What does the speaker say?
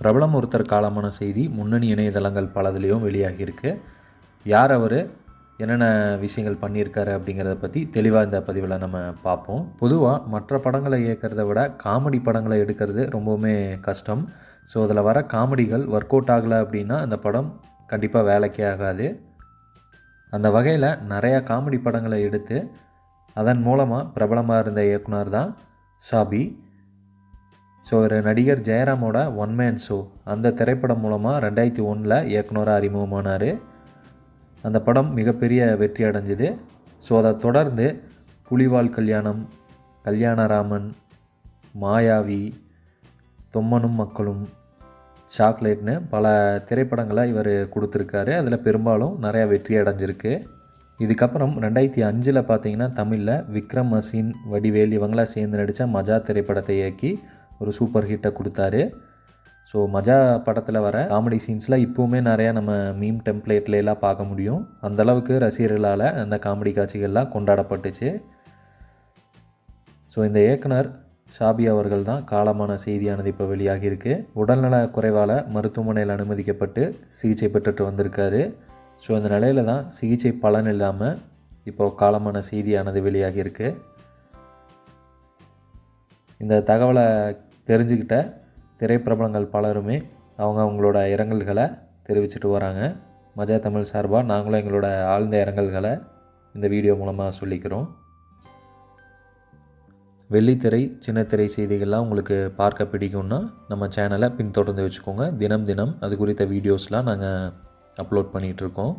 பிரபலம் ஒருத்தர் காலமான செய்தி முன்னணி இணையதளங்கள் பலதுலேயும் வெளியாகியிருக்கு. யார் அவர்? என்னென்ன விஷயங்கள் பண்ணியிருக்காரு அப்படிங்கிறத பற்றி தெளிவாக இந்த பதிவில் நம்ம பார்ப்போம். பொதுவாக மற்ற படங்களை இயக்கிறத விட காமெடி படங்களை எடுக்கிறது ரொம்பவுமே கஷ்டம். ஸோ அதில் வர காமெடிகள் ஒர்க் அவுட் ஆகலை அப்படின்னா அந்த படம் கண்டிப்பாக வேலைக்கே ஆகாது. அந்த வகையில் நிறையா காமெடி படங்களை எடுத்து அதன் மூலமாக பிரபலமாக இருந்த இயக்குனர் தான் ஷாபி. ஸோ ஒரு நடிகர் ஜெயராமோட ஒன் மேன் ஷோ அந்த திரைப்படம் மூலமாக ரெண்டாயிரத்தி ஒன்றில் இயக்குனராக அறிமுகமானார் அந்த படம் மிகப்பெரிய வெற்றி அடைஞ்சுது. ஸோ அதை தொடர்ந்து புலிவால் கல்யாணம் கல்யாணராமன் மாயாவி தொம்மனும் மக்களும் சாக்லேட்னு பல திரைப்படங்களை இவர் கொடுத்துருக்காரு. அதில் பெரும்பாலும் நிறையா வெற்றி அடைஞ்சிருக்கு. இதுக்கப்புறம் ரெண்டாயிரத்தி அஞ்சில் பார்த்தீங்கன்னா தமிழில் விக்ரம் அசீன் வடிவேல் இவங்களாம் சேர்ந்து நடித்த மஜா திரைப்படத்தை இயக்கி ஒரு சூப்பர் ஹிட்டை கொடுத்தாரு. ஸோ மஜா படத்தில் வர காமெடி சீன்ஸில் இப்போவுமே நிறையா நம்ம மீம் டெம்ப்ளேட்ல எல்லாம் பார்க்க முடியும். அந்தளவுக்கு ரசிகர்களால் அந்த காமெடி காட்சிகள்லாம் கொண்டாடப்பட்டுச்சு. ஸோ இந்த இயக்குனர் ஷாபி அவர்கள் தான் காலமான செய்தியானது இப்போ வெளியாகியிருக்கு உடல்நல குறைவால் மருத்துவமனையில் அனுமதிக்கப்பட்டு சிகிச்சை பெற்றுட்டு வந்திருக்காரு. ஸோ இந்த நிலையில தான் சிகிச்சை பலன் இல்லாமல் இப்போது காலமான செய்தியானது வெளியாகியிருக்கு இந்த தகவலை தெரிஞ்சுக்கிட்ட திரைப்பிரபலங்கள் பலருமே அவங்க அவங்களோட இரங்கல்களை தெரிவிச்சிட்டு வராங்க. மஜா தமிழ் சார்பாக நாங்களும் எங்களோட ஆழ்ந்த இரங்கல்களை இந்த வீடியோ மூலமாக சொல்லிக்கிறோம். வெள்ளித்திரை சின்னத்திரை செய்திகள்லாம் உங்களுக்கு பார்க்க பிடிக்கும்னா நம்ம சேனலை பின்தொடர்ந்து வச்சுக்கோங்க. தினம் தினம் அது குறித்த வீடியோஸ்லாம் நாங்கள் அப்லோட் பண்ணிகிட்ருக்கோம்